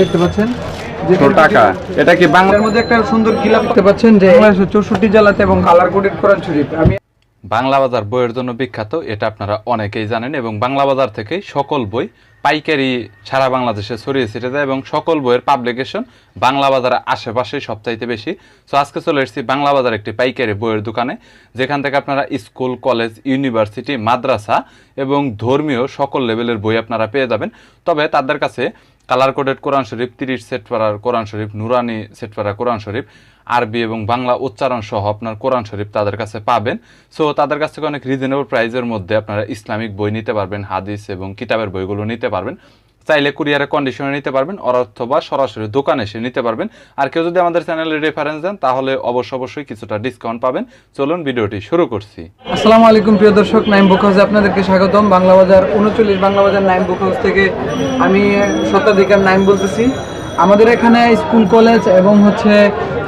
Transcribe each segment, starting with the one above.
দেখতে পাচ্ছেন যে টাকা। এটা কি বাংলার মধ্যে একটা সুন্দর গিলাপ দেখতে পাচ্ছেন যে চৌষট্টি জেলাতে এবং কালার কোডেড কোরআন শরীফ। আমি বাংলা বাজার বইয়ের জন্য বিখ্যাত এটা আপনারা অনেকেই জানেন এবং বাংলা বাজার থেকেই সকল বই পাইকারি সারা বাংলাদেশে ছড়িয়ে ছিটে যায় এবং সকল বইয়ের পাবলিকেশন বাংলা বাজারের আশেপাশে সবচাইতে বেশি। সো আজকে চলে এসেছি বাংলা বাজার একটি পাইকারি বইয়ের দোকানে যেখান থেকে আপনারা স্কুল কলেজ ইউনিভার্সিটি মাদ্রাসা এবং ধর্মীয় সকল লেভেলের বই আপনারা পেয়ে যাবেন। তবে তাদের কাছে কালার কোডেড কোরআন শরীফ, তিরিশ সেট পাড়ার কোরআন শরীফ, নুরানি সেট পাড়া কোরআন শরীফ, আরবি এবং বাংলা উচ্চারণ সহ আপনার কোরআন শরীফ তাদের কাছে পাবেন। সো তাদের কাছ থেকে অনেক রিজনেবল প্রাইজের মধ্যে আপনারা ইসলামিক বই নিতে পারবেন, হাদিস এবং কিতাবের বইগুলো নিতে পারবেন। চাইলে কুরিয়ারে কন্ডিশনে নিতে পারবেন অথবা সরাসরি দোকানে এসে নিতে পারবেন। আর কেউ যদি আমাদের চ্যানেলে রেফারেন্স দেন, তাহলে অবশ্য অবশ্যই কিছুটা ডিসকাউন্ট পাবেন। চলুন ভিডিওটি শুরু করছি। আসসালামু আলাইকুম, প্রিয় দর্শক নাইম বুক হাউসে আপনাদেরকে স্বাগতম। বাংলা বাজার উনচল্লিশ বাংলা বাজার নাইম বুক হাউস থেকে আমি সত্যাধিকার নাইম বলতেছি। আমাদের এখানে স্কুল কলেজ এবং হচ্ছে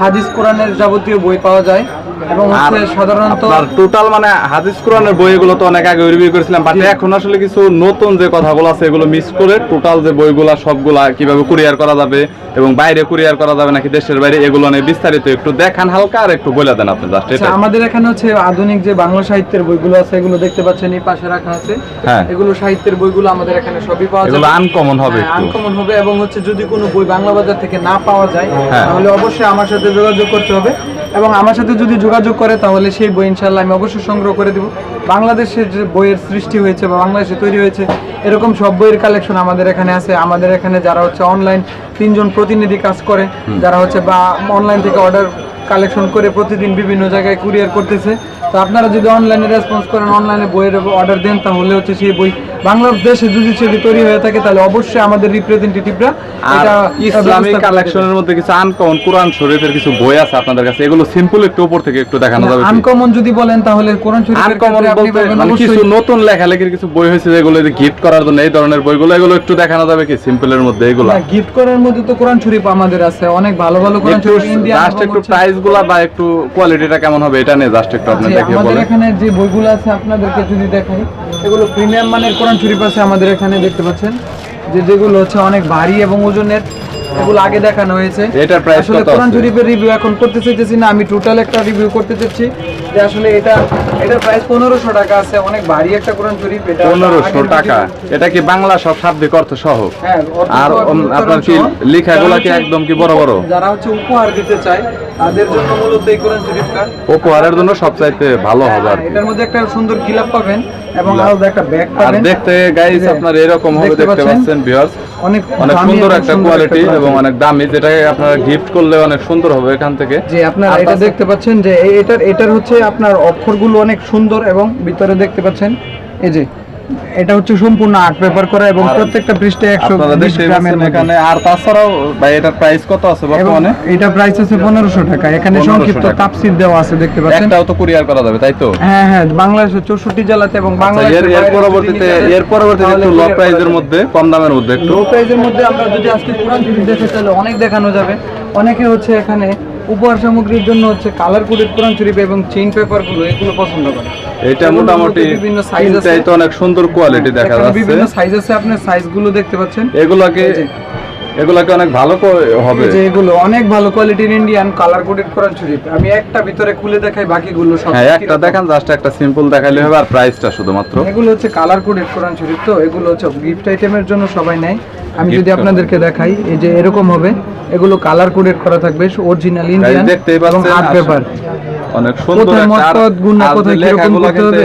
হাদিস কোরআনের যাবতীয় বই পাওয়া যায় এবং হচ্ছে সাধারণত টোটাল মানে হাদিস কোরআনের বইগুলো তো অনেক আগে রিভিউ করেছিলাম বাট এখন আসলে কিছু নতুন যে কথাগুলো আছে এগুলো মিস করে টোটাল যে বইগুলা সবগুলা কীভাবে কুরিয়ার করা যাবে এবং বাইরে কুরিয়ার করা যাবে নাকি দেশের বাইরে এগুলো নিয়ে বিস্তারিত একটু দেখান হালকা আর একটু বলে দেন আপনি জাস্ট আচ্ছা, এটা। আমাদের এখানে হচ্ছে আধুনিক যে বাংলা সাহিত্যের বইগুলো আছে এগুলো দেখতে পাচ্ছেন এই পাশে রাখা আছে। হ্যাঁ। এগুলো সাহিত্যের বইগুলো আমাদের এখানে সবই পাওয়া এগুলো আনকমন হবে আনকমন হবে এবং হচ্ছে যদি কোনো বই বাংলা বাজার থেকে না পাওয়া যায় হ্যাঁ। তাহলে অবশ্যই আমার সাথে যোগাযোগ করতে হবে। এবং আমার সাথে যদি যোগাযোগ করে তাহলে সেই বই ইনশাল্লাহ আমি অবশ্যই সংগ্রহ করে দেব। বাংলাদেশের যে বইয়ের সৃষ্টি হয়েছে বা বাংলাদেশে তৈরি হয়েছে এরকম সব বইয়ের কালেকশন আমাদের এখানে আছে। আমাদের এখানে যারা হচ্ছে অনলাইন তিনজন প্রতিনিধি কাজ করে যারা হচ্ছে বা অনলাইন থেকে অর্ডার কালেকশন করে প্রতিদিন বিভিন্ন জায়গায় কুরিয়ার করতেছে। তো আপনারা যদি অনলাইনে রেসপন্স করেন অনলাইনে বইয়ের অর্ডার দেন তাহলে হচ্ছে সেই বই বাংলাদেশে যদি সেটি তৈরি হয়ে থাকে তাহলে অবশ্যই আমাদের রিপ্রেজেন্টেটিভরা এটা ইসলামিক কালেকশনের মধ্যে কিছু আনকমন কোরআন শরীফের কিছু বই আছে আপনাদের কাছে। এগুলো সিম্পল একটু উপর থেকে একটু দেখানো যাবে আনকমন যদি বলেন তাহলে কোরআন শরীফের আনকমন বলতে মানে কিছু নতুন লেখালেখির কিছু বই হয়েছে যেগুলো গিফট করার জন্য এই ধরনের বইগুলো এগুলো একটু দেখানো যাবে কি সিম্পলের মধ্যে এগুলো? না, গিফট করার মধ্যে তো কোরআন শরীফ আমাদের আছে অনেক ভালো ভালো কোরআন শরীফ ইন্ডিয়ান জাস্ট একটু প্রাইসগুলা বা একটু কোয়ালিটিটা কেমন হবে এটা নিয়ে জাস্ট একটু আপনি দেখে আমাদের এখানে যে বইগুলো আছে আপনাদেরকে যদি দেখাই। এগুলো প্রিমিয়াম মানের কোরআন শরীফ আছে আমাদের এখানে দেখতে পাচ্ছেন। যে যেগুলো হচ্ছে অনেক ভারী এবং ওজনের। এগুলো আগে দেখানো হয়েছে। এটার প্রাইস আসলে কোরআন শরীফের রিভিউ এখন করতে চাইতেছি না আমি টোটাল একটা রিভিউ করতে চাচ্ছি যে আসলে এটা এটার প্রাইস পনেরোশো টাকা আছে অনেক ভারী একটা কোরআন শরীফ এটা পনেরোশো আগের টাকা। এটা কি বাংলা সব শাব্দিক অর্থ সহ? হ্যাঁ, আর আপনার কি। লেখাগুলা কি একদম কি বড় বড়? যারা হচ্ছে উপহার দিতে চায় তাদের জন্য মূলত এই কোরআন শরীফটা। উপহারের জন্য সবচাইতে ভালো হবে আর এটার মধ্যে একটা সুন্দর গিলাপ পাবেন এবং আলাদা একটা ব্যাগ আর দেখতে গাইস আপনার এরকম হবে দেখতে? পাচ্ছেন। ভিউয়ার্স অনেক অনেক সুন্দর একটা কোয়ালিটি এবং অনেক দামি যেটাকে আপনারা গিফট করলে অনেক সুন্দর হবে এখান থেকে। যে আপনারা এটা দেখতে পাচ্ছেন যে এটার এটার হচ্ছে আপনার অক্ষরগুলো অনেক সুন্দর এবং ভিতরে দেখতে পাচ্ছেন। এই যে এটা হচ্ছে সম্পূর্ণ আর্ট পেপার করা এবং প্রত্যেকটা পৃষ্ঠে একশো গ্রামের এখানে আর তাছাড়াও ভাই এটার প্রাইস কত আছে বর্তমানে? এটা প্রাইস আছে পনেরোশো টাকা। এখানে সংক্ষিপ্ত টাকা। তাপসির দেওয়া আছে দেখতে পাচ্ছেন? একটাও তো কুরিয়ার করা যাবে তাই তো? হ্যাঁ হ্যাঁ বাংলাদেশের চৌষট্টি জেলাতে এবং আচ্ছা, বাংলাদেশের এর পরবর্তীতে এর পরবর্তীতে একটু লো মধ্যে কম দামের মধ্যে একটু। লো প্রাইজের মধ্যে আমরা যদি আজকে দেখে তাহলে অনেক দেখানো যাবে। অনেকে হচ্ছে এখানে উপহার সামগ্রীর জন্য হচ্ছে কালার কোডেড কোরআন শরীফ এবং চেইন পেপারগুলো এগুলো পছন্দ করে। এটা মোটামুটি বিভিন্ন সাইজ আছে। তো অনেক সুন্দর কোয়ালিটি দেখা যাচ্ছে। বিভিন্ন সাইজ আছে আপনার সাইজগুলো দেখতে পাচ্ছেন? এগুলাকে। এগুলাকে অনেক ভালো হবে। যে এগুলো অনেক ভালো কোয়ালিটির ইন্ডিয়ান কালার কোডেড কোরআন শরীফ। আমি একটা ভিতরে খুলে দেখাই বাকিগুলো সব হ্যাঁ একটা। দেখান জাস্ট একটা সিম্পল দেখাইলে হবে আর প্রাইসটা শুধুমাত্র। এগুলো হচ্ছে কালার কোডেড কোরআন শরীফ তো এগুলো হচ্ছে গিফট আইটেমের জন্য সবাই নেয়। আমি যদি আপনাদেরকে দেখাই এই যে এরকম হবে এগুলো কালার কোডেড করা থাকবে অরিজিনাল ইন্ডিয়ান দেখতেই এবং পাচ্ছেন আর্ট আর- পেপার অনেক সুন্দর?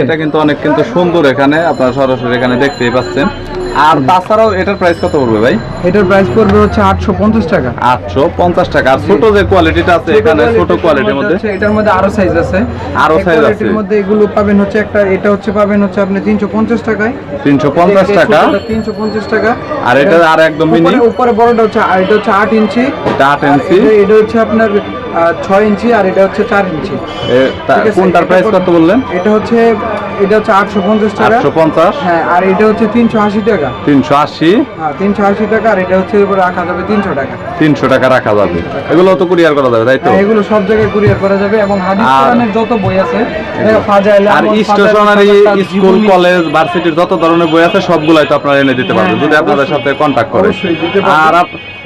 এটা কিন্তু অনেক কিন্তু সুন্দর এখানে আপনারা সরাসরি এখানে দেখতেই পাচ্ছেন আর তাছাড়াও এটার প্রাইস কত পড়বে ভাই? এটার প্রাইস পড়বে হচ্ছে আটশো পঞ্চাশ টাকা। আটশো পঞ্চাশ টাকা। আর ছোট যে কোয়ালিটিটা আছে এখানে ছোট কোয়ালিটির মধ্যে এটার মধ্যে আরও সাইজ আছে। আরও এই size quality-র মধ্যে এগুলো পাবেন হচ্ছে একটা এটা হচ্ছে পাবেন হচ্ছে আপনি তিনশো পঞ্চাশ টাকায়। তিনশো পঞ্চাশ টাকা? তিনশো পঞ্চাশ টাকা। আর এটা আর একদম মিনি উপরে- বড়টা হচ্ছে আর এটা হচ্ছে আট ইঞ্চি। এটা আট ইঞ্চি? এটা- হচ্ছে আপনার ছয় ইঞ্চি আর এটা হচ্ছে চার ইঞ্চি। আছে? কোনটার প্রাইস কত বললেন? এটা হচ্ছে এটা হচ্ছে আটশো পঞ্চাশ টাকা। আটশো পঞ্চাশ? হ্যাঁ আর এটা হচ্ছে তিনশো আশি টাকা। তিনশো আশি? হ্যাঁ তিনশো আশি টাকা আর এটা হচ্ছে রাখা যাবে তিনশো টাকা। তিনশো টাকা রাখা যাবে। এগুলো তো কুরিয়ার করা যাবে তাই তো? হ্যাঁ, এগুলো সব জায়গায় কুরিয়ার করা যাবে এবং হাদিস কোরআনের যত বই আছে ফাজাইল আর স্টেশনারি স্কুল কলেজ ভার্সিটির যত ধরনের বই আছে সবগুলাই তো আপনারা এনে দিতে পারবেন। হ্যাঁ, যদি হ্যাঁ, আপনাদের। সাথে কন্ট্যাক্ট করে। আর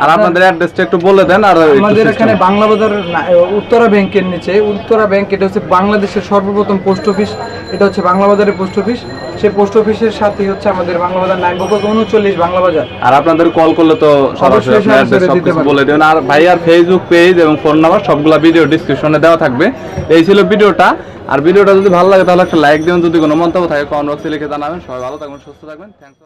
আর আপনাদের অ্যাড্রেসটা একটু বলে দেন আর আমাদের এখানে বাংলা বাজার উত্তরা ব্যাংকের নিচে উত্তরা ব্যাংক এটা হচ্ছে বাংলাদেশের সর্বপ্রথম পোস্ট অফিস এটা হচ্ছে বাংলা বাজারের পোস্ট অফিস সেই পোস্ট অফিসের সাথেই হচ্ছে আমাদের বাংলা বাজার নাইন উনচল্লিশ বাংলা বাজার। আর আপনাদের কল করলে তো সরাসরি বলে দেবেন। আর ভাই আর ফেসবুক পেজ এবং ফোন নাম্বার সবগুলা ভিডিও ডিসক্রিপশনে দেওয়া থাকবে। এই ছিল ভিডিওটা। আর ভিডিওটা যদি ভালো লাগে তাহলে একটা লাইক দিবেন। যদি কোনো মন্তব্য থাকে কমেন্ট বক্সে লিখে জানাবেন। সবাই ভালো থাকবেন সুস্থ থাকবেন। থ্যাংকস